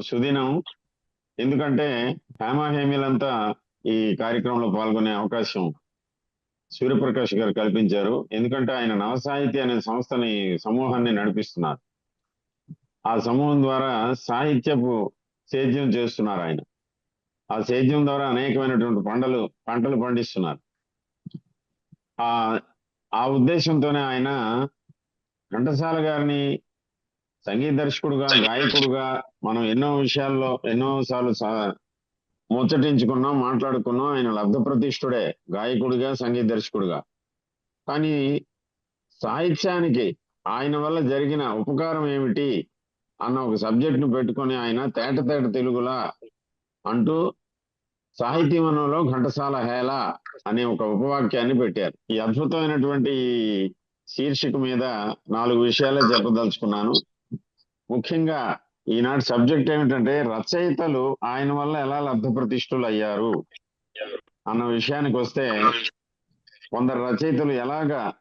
సుదినం. ఎందుకంటే హేమాహేమీలంతా ఈ కార్యక్రమంలో పాల్గొనే అవకాశం సూర్యప్రకాష్ గారు కల్పించారు. ఎందుకంటే ఆయన నవసాహితీ అనే సంస్థని సమూహాన్ని నడిపిస్తున్నారు. ఆ సమూహం ద్వారా సాహిత్యపు సేద్యం చేస్తున్నారు ఆయన. ఆ సేద్యం ద్వారా అనేకమైనటువంటి పంటలు పంటలు పండిస్తున్నారు. ఆ ఆ ఉద్దేశంతోనే ఆయన ఘంటసాల గారిని సంగీత దర్శకుడుగా గాయకుడుగా మనం ఎన్నో విషయాల్లో ఎన్నో సార్లు ముచ్చటించుకున్నాం మాట్లాడుకున్నాం. ఆయన లబ్ధ ప్రతిష్ఠుడే గాయకుడిగా సంగీత దర్శకుడుగా. కానీ సాహిత్యానికి ఆయన వల్ల జరిగిన ఉపకారం ఏమిటి అన్న ఒక సబ్జెక్ట్ను పెట్టుకొని ఆయన తేట తేట తెలుగులా అంటూ సాహితీవనంలో ఘంటసాల హేళ అనే ఒక ఉపవాక్యాన్ని పెట్టారు. ఈ అద్భుతమైనటువంటి శీర్షిక మీద నాలుగు విషయాలే చెప్పదలుచుకున్నాను. ముఖ్యంగా ఈనాటి సబ్జెక్ట్ ఏమిటంటే రచయితలు ఆయన వల్ల ఎలా లబ్ధ ప్రతిష్ఠులు అయ్యారు అన్న విషయానికి వస్తే కొందరు రచయితలు ఎలాగా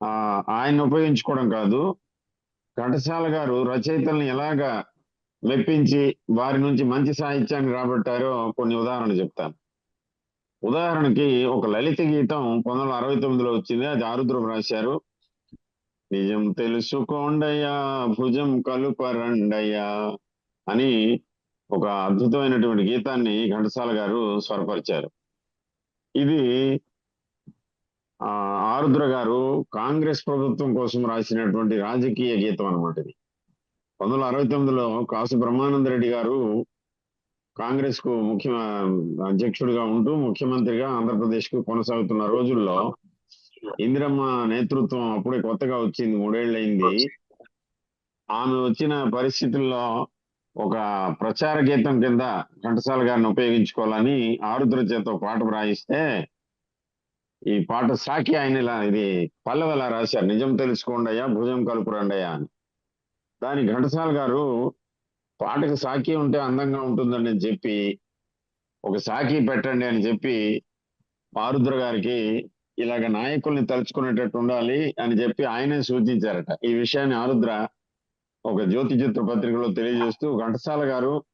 ఆ ఆయన ఉపయోగించుకోవడం కాదు. ఘటశాల గారు రచయితల్ని ఎలాగా మెప్పించి వారి నుంచి మంచి సాహిత్యాన్ని రాబట్టారో కొన్ని ఉదాహరణలు చెప్తాను. ఉదాహరణకి ఒక లలిత గీతం పంతొమ్మిది వందల అరవై తొమ్మిదిలో వచ్చింది. అది ఆరుద్రం రాశారు. నిజం తెలుసుకోండయ్యా భుజం కలుపరండయ్యా అని ఒక అద్భుతమైనటువంటి గీతాన్ని ఘంటసాల గారు స్వరపరిచారు. ఇది ఆ ఆరుద్ర గారు కాంగ్రెస్ ప్రభుత్వం కోసం రాసినటువంటి రాజకీయ గీతం అన్నమాట ఇది. పంతొమ్మిది వందల అరవై తొమ్మిదిలో కాసు బ్రహ్మానంద రెడ్డి గారు కాంగ్రెస్కు ముఖ్య అధ్యక్షుడిగా ఉంటూ ముఖ్యమంత్రిగా ఆంధ్రప్రదేశ్కు కొనసాగుతున్న రోజుల్లో ఇందిరమ్మ నేతృత్వం అప్పుడే కొత్తగా వచ్చింది మూడేళ్ళయింది ఆమె వచ్చిన పరిస్థితుల్లో ఒక ప్రచార గీతం కింద ఘంటసాల గారిని ఉపయోగించుకోవాలని ఆరుద్ర చేత పాట వ్రాయిస్తే ఈ పాట సాకి ఆయన ఇలా ఇది పల్లవెలా రాశారు నిజం తెలుసుకోండయ్యా భుజం కలుపురండయ్యా అని. దాని ఘంటసాల గారు పాటకు సాకి ఉంటే అందంగా ఉంటుందని చెప్పి ఒక సాకి పెట్టండి అని చెప్పి ఆరుద్ర గారికి ఇలాగ నాయకుల్ని తలుచుకునేటట్టు ఉండాలి అని చెప్పి ఆయనే సూచించారట. ఈ విషయాన్ని ఆరుద్ర ఒక జ్యోతి చిత్ర పత్రికలో తెలియజేస్తూ ఘంటసాల గారు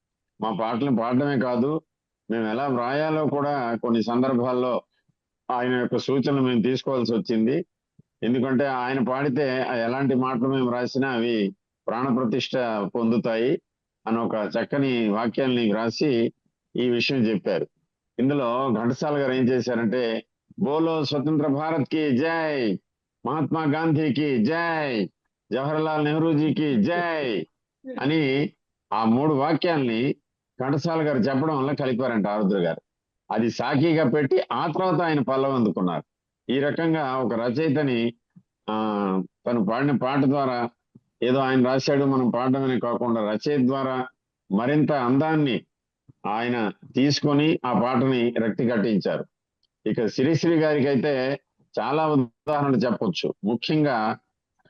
మా పాటలను పాడటమే కాదు మేము ఎలా వ్రాయాలో కూడా కొన్ని సందర్భాల్లో ఆయన యొక్క సూచనలు మేము తీసుకోవాల్సి వచ్చింది. ఎందుకంటే ఆయన పాడితే ఎలాంటి మాటలు మేము రాసినా అవి ప్రాణప్రతిష్ఠ పొందుతాయి అని ఒక చక్కని వాక్యాల్ని రాసి ఈ విషయం చెప్పారు. ఇందులో ఘంటసాల గారు ఏం చేశారంటే బోలో స్వతంత్ర భారత్కి జై మహాత్మా గాంధీకి జై జవహర్లాల్ నెహ్రూజీకి జై అని ఆ మూడు వాక్యాల్ని ఘంటసాల గారు చెప్పడం వల్ల కలిపారంట ఆరుద్ర గారు. అది సాక్షిగా పెట్టి ఆ తర్వాత ఆయన పల్లవి అందుకున్నారు. ఈ రకంగా ఒక రచయితని ఆ తను పాడిన పాట ద్వారా ఏదో ఆయన రాశాడు మనం పాడడమనే కాకుండా రచయిత ద్వారా మరింత అందాన్ని ఆయన తీసుకొని ఆ పాటని రక్తి కట్టించారు ఇక శ్రీశ్రీ గారికి అయితే చాలా ఉదాహరణలు చెప్పొచ్చు. ముఖ్యంగా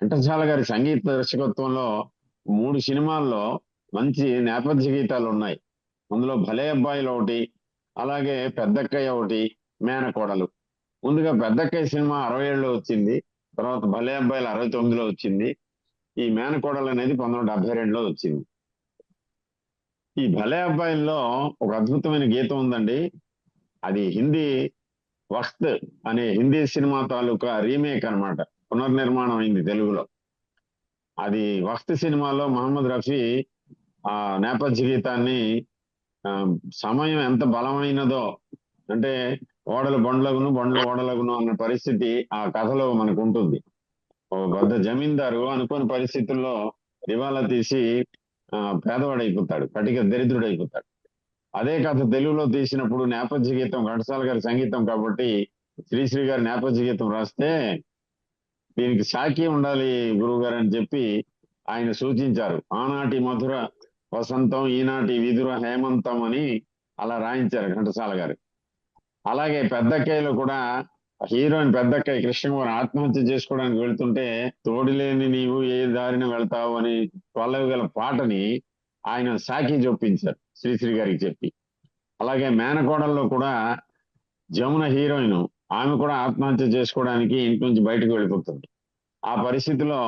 ఘంటసాల గారి సంగీత దర్శకత్వంలో మూడు సినిమాల్లో మంచి నేపథ్య గీతాలు ఉన్నాయి. అందులో భలే అబ్బాయిలు ఒకటి అలాగే పెద్దక్కయ్య ఒకటి మేనకోడలు. ముందుగా పెద్దక్కయ్య సినిమా అరవై ఏడులో వచ్చింది తర్వాత భలే అబ్బాయిలు అరవై తొమ్మిదిలో వచ్చింది ఈ మేనకోడలు అనేది పంతొమ్మిది వందల డెబ్బై రెండులో వచ్చింది. ఈ భలే అబ్బాయిల్లో ఒక అద్భుతమైన గీతం ఉందండి. అది హిందీ వక్త్ అనే హిందీ సినిమా తాలూకా రీమేక్ అన్నమాట. పునర్నిర్మాణం అయింది తెలుగులో. అది వక్త్ సినిమాలో మహమ్మద్ రఫీ ఆ నేపథ్య గీతాన్ని సమయం ఎంత బలమైనదో అంటే ఓడలు బండ్లగును బండ్లు ఓడలగును అన్న పరిస్థితి ఆ కథలో మనకు ఉంటుంది ఓ పెద్ద జమీందారు అనుకోని పరిస్థితుల్లో దివాలా తీసి ఆ, పేదవాడైపోతాడు కటిక దరిద్రుడైపోతాడు. అదే కథ తెలుగులో తీసినప్పుడు నేపథ్య గీతం ఘటసాల గారి సంగీతం కాబట్టి శ్రీశ్రీ గారి నేపథ్య గీతం రాస్తే దీనికి సాకి ఉండాలి గురువు గారు అని చెప్పి ఆయన సూచించారు. ఆనాటి మధుర వసంతం ఈనాటి విధుర హేమంతం అని అలా రాయించారు ఘంటసాల గారు. అలాగే పెద్దక్కయ్యలో కూడా హీరోయిన్ పెద్దక్కయ్య కృష్ణకుమార్ ఆత్మహత్య చేసుకోవడానికి వెళ్తుంటే తోడిలేని నీవు ఏ దారిన వెళ్తావు అని పల్లవి గల పాటని ఆయన సాకి చొప్పించారు శ్రీశ్రీ గారికి చెప్పి. అలాగే మేనకోడల్లో కూడా జమున హీరోయిన్ ఆమె కూడా ఆత్మహత్య చేసుకోవడానికి ఇంటి నుంచి బయటకు వెళ్ళిపోతుంది. ఆ పరిస్థితిలో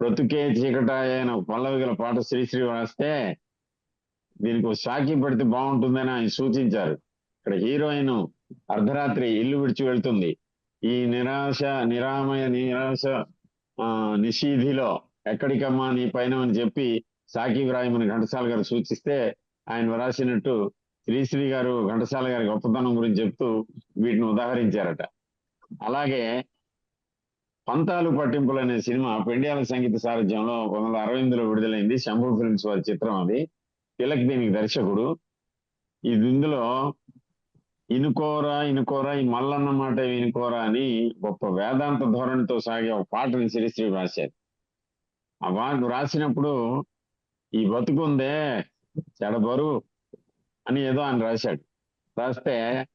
బ్రతుకే చీకట అయిన పల్లవి గల పాట శ్రీశ్రీ రాస్తే దీనికి షాకి పెడితే బాగుంటుందని ఆయన సూచించారు. ఇక్కడ హీరోయిన్ అర్ధరాత్రి ఇల్లు విడిచి వెళ్తుంది. ఈ నిరాశ నిరామయ నిరాశ ఆ నిషీధిలో ఎక్కడికమ్మా నీ పైన అని చెప్పి సాకి వ్రాయమని ఘంటసాల గారు సూచిస్తే ఆయన వ్రాసినట్టు శ్రీశ్రీ గారు ఘంటసాల గారి గొప్పతనం గురించి చెప్తూ వీటిని ఉదాహరించారట. అలాగే పంతాలు పట్టింపులు అనే సినిమా పెండియాల సంగీత సారథ్యంలో పంతొమ్మిది వందల అరవై ఎనిమిదిలో విడుదలైంది. శంభు ఫిల్మ్స్ వారి చిత్రం అది. తిలక్ దీనికి దర్శకుడు. ఇది ఇందులో ఇనుకోరా ఇనుకోరా ఈ మల్లన్న మాట వినుకోరా అని గొప్ప వేదాంత ధోరణితో సాగే ఒక పాటని శ్రీశ్రీ రాశారు. ఆ పాట రాసినప్పుడు ఈ బతుకుందే చెడబరు అని ఏదో ఆయన రాశాడు. రాస్తే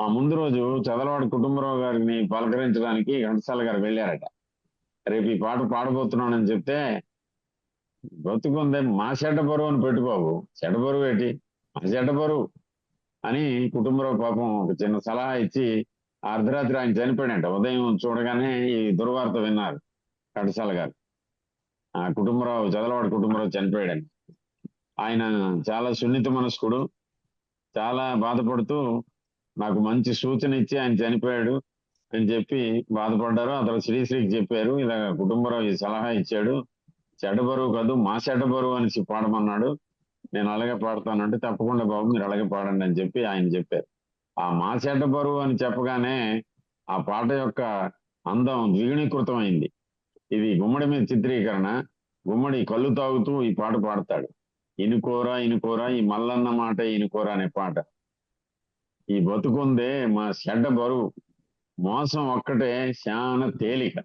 ఆ ముందు రోజు చదలవాడి కుటుంబరావు గారిని పలకరించడానికి ఘంటసాల గారు వెళ్ళారట. రేపు ఈ పాట పాడబోతున్నానని చెప్తే బతుకుందే మా చెడ్డ బరువు అని పెట్టు బాబు. చెడ్డ బరువు ఏంటి? మా చెడ్డ బరువు. అని కుటుంబరావు పాపం ఒక చిన్న సలహా ఇచ్చి అర్ధరాత్రి ఆయన చనిపోయాడంట. ఉదయం చూడగానే ఈ దుర్వార్త విన్నారు ఘంటసాల గారు. ఆ కుటుంబరావు చదలవాడి కుటుంబరావు చనిపోయాడని. ఆయన చాలా సున్నిత మనస్కుడు. చాలా బాధపడుతూ నాకు మంచి సూచన ఇచ్చి ఆయన చనిపోయాడు అని చెప్పి బాధపడ్డారు. అతను శ్రీశ్రీకి చెప్పారు. ఇలా కుటుంబరావు ఈ సలహా ఇచ్చాడు. చెడ్డ బరువు కాదు మా చెడ్డ బరువు అని పాడమన్నాడు. నేను అలాగే పాడతానంటే తప్పకుండా బాబు మీరు అలాగే పాడండి అని చెప్పి ఆయన చెప్పారు. ఆ మా చెడ్డ బరువు అని చెప్పగానే ఆ పాట యొక్క అందం ద్విగుణీకృతం అయింది ఇది గుమ్మడి మీద చిత్రీకరణ. గుమ్మడి కళ్ళు తాగుతూ ఈ పాట పాడతాడు. ఇనుకోరా ఇనుకోరా ఈ మల్లన్న మాట ఇనుకోరా అనే పాట. ఈ బతుకుందే మా చెడ్డ బరువు. మోసం ఒక్కటే శాన తేలిక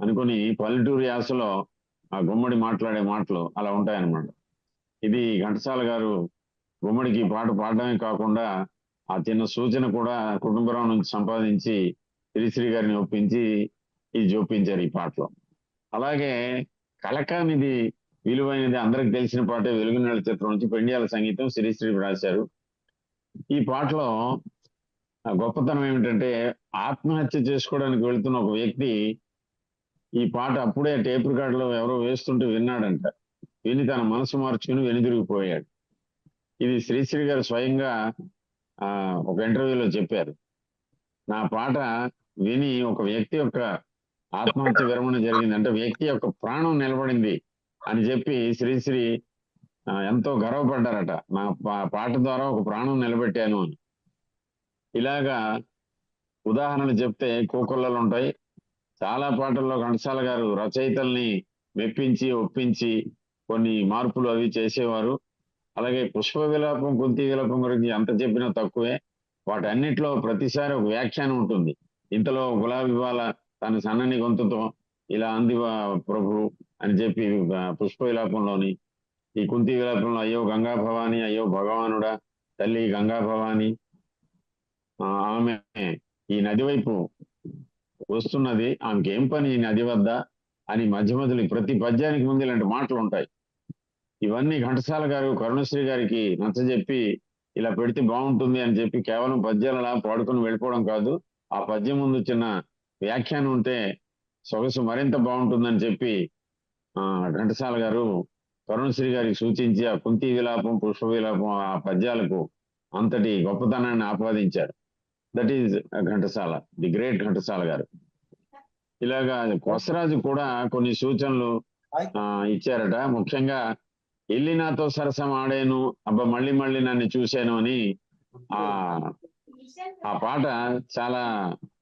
అనుకుని పల్లెటూరు యాసలో ఆ గుమ్మడి మాట్లాడే మాటలు అలా ఉంటాయన్నమాట. ఇది ఘంటసాల గారు గుమ్మడికి పాట పాడడమే కాకుండా ఆ చిన్న సూచన కూడా కుటుంబరావు నుంచి సంపాదించి శ్రీశ్రీ గారిని ఒప్పించి ఇది చూపించారు ఈ పాటలో. అలాగే కలకానిది విలువైనది అందరికి తెలిసిన పాటే వెలుగునేల చిత్రం నుంచి పెండియాల సంగీతం శ్రీశ్రీ రాశారు. ఈ పాటలో గొప్పతనం ఏమిటంటే ఆత్మహత్య చేసుకోవడానికి వెళుతున్న ఒక వ్యక్తి ఈ పాట అప్పుడే టేప్ రికార్డులో ఎవరో వేస్తుంటే విన్నాడంట. విని తన మనసు మార్చుకుని వెనుదిరిగిపోయాడు ఇది శ్రీశ్రీ గారు స్వయంగా ఒక ఇంటర్వ్యూలో చెప్పారు. నా పాట విని ఒక వ్యక్తి యొక్క ఆత్మహత్య విరమణ జరిగింది. అంటే వ్యక్తి యొక్క ప్రాణం నిలబడింది అని చెప్పి శ్రీశ్రీ ఎంతో గర్వపడ్డారట. నా పాట ద్వారా ఒక ప్రాణం నిలబెట్టాను అని. ఇలాగా ఉదాహరణలు చెప్తే కోకొల్లలు ఉంటాయి. చాలా పాటల్లో ఘంటసాల గారు రచయితల్ని మెప్పించి ఒప్పించి కొన్ని మార్పులు అవి చేసేవారు. అలాగే పుష్ప విలాపం కుంతి విలాపం గురించి ఎంత చెప్పినా తక్కువే. వాటన్నిటిలో ప్రతిసారి ఒక వ్యాఖ్యానం ఉంటుంది. ఇంతలో గులాబీ బాల తన సన్నని గొంతుతో ఇలా అంది ప్రభు అని చెప్పి పుష్ప విలాపంలోని ఈ కుంతి విలాపంలో అయ్యో గంగా భవాని అయ్యో భగవానుడా తల్లి గంగా భవాని ఆమె ఈ నది వైపు వస్తున్నది ఆమెకి ఏం పని ఈ నది వద్ద అని మధ్య మధ్యలో ప్రతి పద్యానికి ముందు ఇలాంటి మాటలు ఉంటాయి. ఇవన్నీ ఘంటసాల గారు కరుణశ్రీ గారికి నచ్చజెప్పి ఇలా పెడితే బాగుంటుంది అని చెప్పి కేవలం పద్యాలలా పాడుకొని వెళ్ళిపోవడం కాదు ఆ పద్యం ముందు చిన్న వ్యాఖ్యానం ఉంటే సొగసు మరింత బాగుంటుందని చెప్పి ఆ ఘంటసాల గారు కరుణశ్రీ గారికి సూచించి ఆ కుంతి విలాపం పుష్ప విలాపం ఆ పద్యాలకు అంతటి గొప్పతనాన్ని ఆపాదించారు. That is Ghantasala the great Ghantasala garu. ఇలాగా కొసరాజు కూడా కొన్ని సూచనలు ఆ, ఇచ్చారట. ముఖ్యంగా ఎల్లి నాతో సరసం ఆడాను అబ్బా మళ్ళీ మళ్ళీ నన్ను చూశాను అని ఆ ఆ పాట చాలా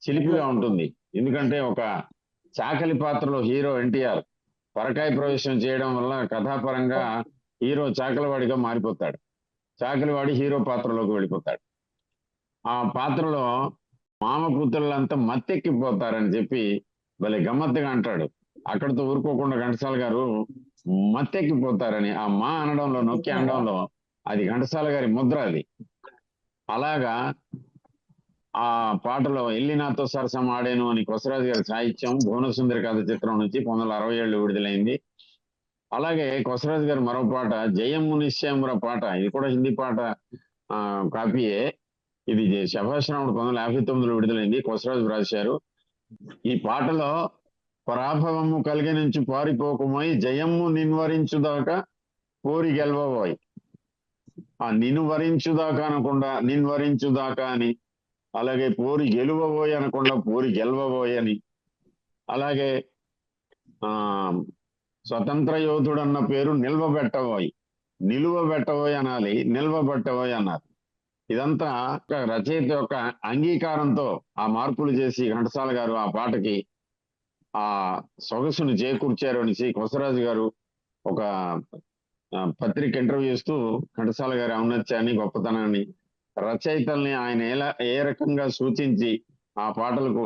చిలిపిగా ఉంటుంది. ఎందుకంటే ఒక చాకలి పాత్రలో హీరో ఎన్టీఆర్ పరకాయ ప్రవేశం చేయడం వల్ల కథాపరంగా హీరో చాకలివాడిగా మారిపోతాడు. చాకలివాడి హీరో పాత్రలోకి వెళ్ళిపోతాడు. ఆ పాత్రలో మామ కూతుళ్ళంతా మత్తెక్కిపోతారని చెప్పి భలే గమ్మత్తుగా అంటాడు. అక్కడితో ఊరుకోకుండా ఘంటసాల గారు మత్తెక్కిపోతారని ఆ మా అనడంలో నొక్కి అనడంలో అది ఘంటసాల గారి ముద్ర అది. అలాగా ఆ పాటలో ఎల్లి నాతో సరసం ఆడాను అని కొసరాజు గారి సాహిత్యం భువనసుందరి కథ చిత్రం నుంచి పంతొమ్మిది వందల అరవై ఏళ్ళు విడుదలైంది. అలాగే కొసరాజు గారి మరో పాట జయము నిశ్చయముర పాట ఇది కూడా హిందీ పాట ఆ కాపీయే. ఇది శభాశ్రాముడు పంతొమ్మిది వందల యాభై తొమ్మిదిలో విడుదలైంది కొసరాజు రాశారు ఈ పాటలో పరాభవము కలిగి నుంచి పారిపోకుమై జయము నిన్వరించుదాకా కోరి గెలవబోయ్. ఆ నిన్ను వరించుదాకా అనకుండా నిన్వరించుదాకా అని అలాగే పోరి గెలువబోయి అనకుండా పోరి గెలవబోయని అలాగే ఆ స్వతంత్ర యోధుడు అన్న పేరు నిల్వబెట్టబోయి నిలువబెట్టబోయ్ అనాలి నిల్వబెట్టబోయి అన్నారు. ఇదంతా ఒక రచయిత యొక్క అంగీకారంతో ఆ మార్పులు చేసి ఘంటసాల గారు ఆ పాటకి ఆ సొగసును చేకూర్చారు అనేసి కొసరాజు గారు ఒక పత్రిక ఇంటర్వ్యూ ఇస్తూ ఘంటసాల గారి ఔన్నత్యాన్ని గొప్పతనాన్ని రచయితల్ని ఆయన ఎలా ఏ రకంగా సూచించి ఆ పాటలకు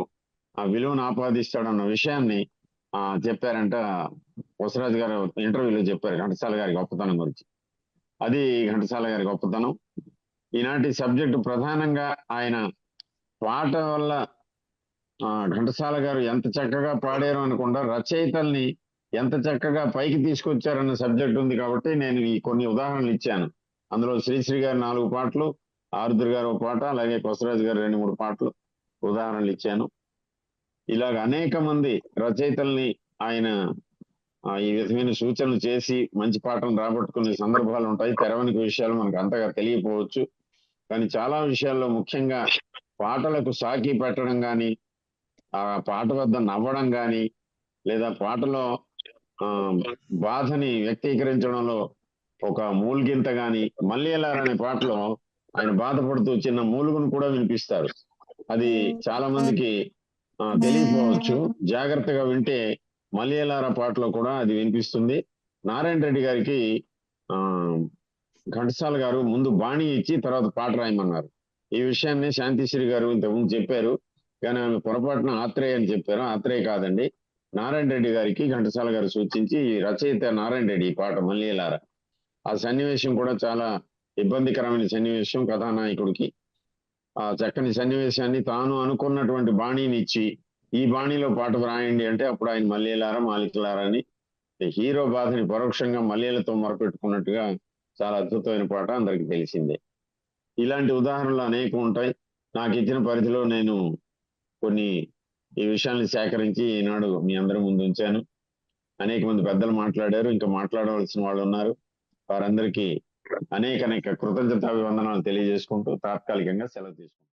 ఆ విలువను ఆపాదిస్తాడన్న విషయాన్ని ఆ చెప్పారంట వసరాజు గారు ఇంటర్వ్యూలో చెప్పారు ఘంటసాల గారి గొప్పతనం గురించి. అది ఘంటసాల గారి గొప్పతనం. ఈనాటి సబ్జెక్టు ప్రధానంగా ఆయన పాట వల్ల ఆ, ఘంటసాల గారు ఎంత చక్కగా పాడారు అనుకుంటా రచయితల్ని ఎంత చక్కగా పైకి తీసుకొచ్చారన్న సబ్జెక్ట్ ఉంది కాబట్టి నేను ఈ కొన్ని ఉదాహరణలు ఇచ్చాను. అందులో శ్రీశ్రీ గారు నాలుగు పాటలు ఆరుద్ర గారు ఒక పాట అలాగే కొసరాజు గారు రెండు మూడు పాటలు ఉదాహరణలు ఇచ్చాను. ఇలాగ అనేక మంది రచయితల్ని ఆయన ఈ విధమైన సూచనలు చేసి మంచి పాటలు రాబట్టుకునే సందర్భాలు ఉంటాయి. తెరవనికి విషయాలు మనకు అంతగా తెలియకపోవచ్చు. కానీ చాలా విషయాల్లో ముఖ్యంగా పాటలకు సాకి పెట్టడం కానీ ఆ పాట వద్ద నవ్వడం కానీ లేదా పాటలో ఆ, బాధని వ్యక్తీకరించడంలో ఒక మూలిగింత గాని మల్లియలార్ అనే పాటలో ఆయన బాధపడుతూ చిన్న మూలుగును కూడా వినిపిస్తారు. అది చాలా మందికి ఆ, తెలియకపోవచ్చు. జాగ్రత్తగా వింటే మలయాళార పాటలో కూడా అది వినిపిస్తుంది. నారాయణ రెడ్డి గారికి ఆ ఘంటసాల గారు ముందు బాణి ఇచ్చి తర్వాత పాట రాయమన్నారు. ఈ విషయాన్ని శాంతిశ్రీ గారు ఇంతకుముందు చెప్పారు. కానీ ఆమె పొరపాటున ఆత్రేయ అని చెప్పారు. ఆత్రేయ కాదండి. నారాయణ రెడ్డి గారికి ఘంటసాల గారు సూచించి రచయిత నారాయణ రెడ్డి ఈ పాట మల్లియలార ఆ సన్నివేశం కూడా చాలా ఇబ్బందికరమైన సన్నివేశం కథానాయకుడికి. ఆ చక్కని సన్నివేశాన్ని తాను అనుకున్నటువంటి బాణీని ఇచ్చి ఈ బాణీలో పాట వ్రాయండి అంటే అప్పుడు ఆయన మల్లేలార మాలికలారా అని హీరో బాధని పరోక్షంగా మల్లేలతో మొరపెట్టుకున్నట్టుగా చాలా అద్భుతమైన పాట అందరికి తెలిసిందే. ఇలాంటి ఉదాహరణలు అనేకం ఉంటాయి. నాకు ఇచ్చిన పరిధిలో నేను కొన్ని ఈ విషయాల్ని సేకరించి ఈనాడు మీ అందరి ముందు ఉంచాను. అనేక మంది పెద్దలు మాట్లాడారు. ఇంకా మాట్లాడవలసిన వాళ్ళు ఉన్నారు. వారందరికీ అనేక అనేక కృతజ్ఞతాభివందనాలు తెలియజేసుకుంటూ తాత్కాలికంగా సెలవు తీసుకుంటాం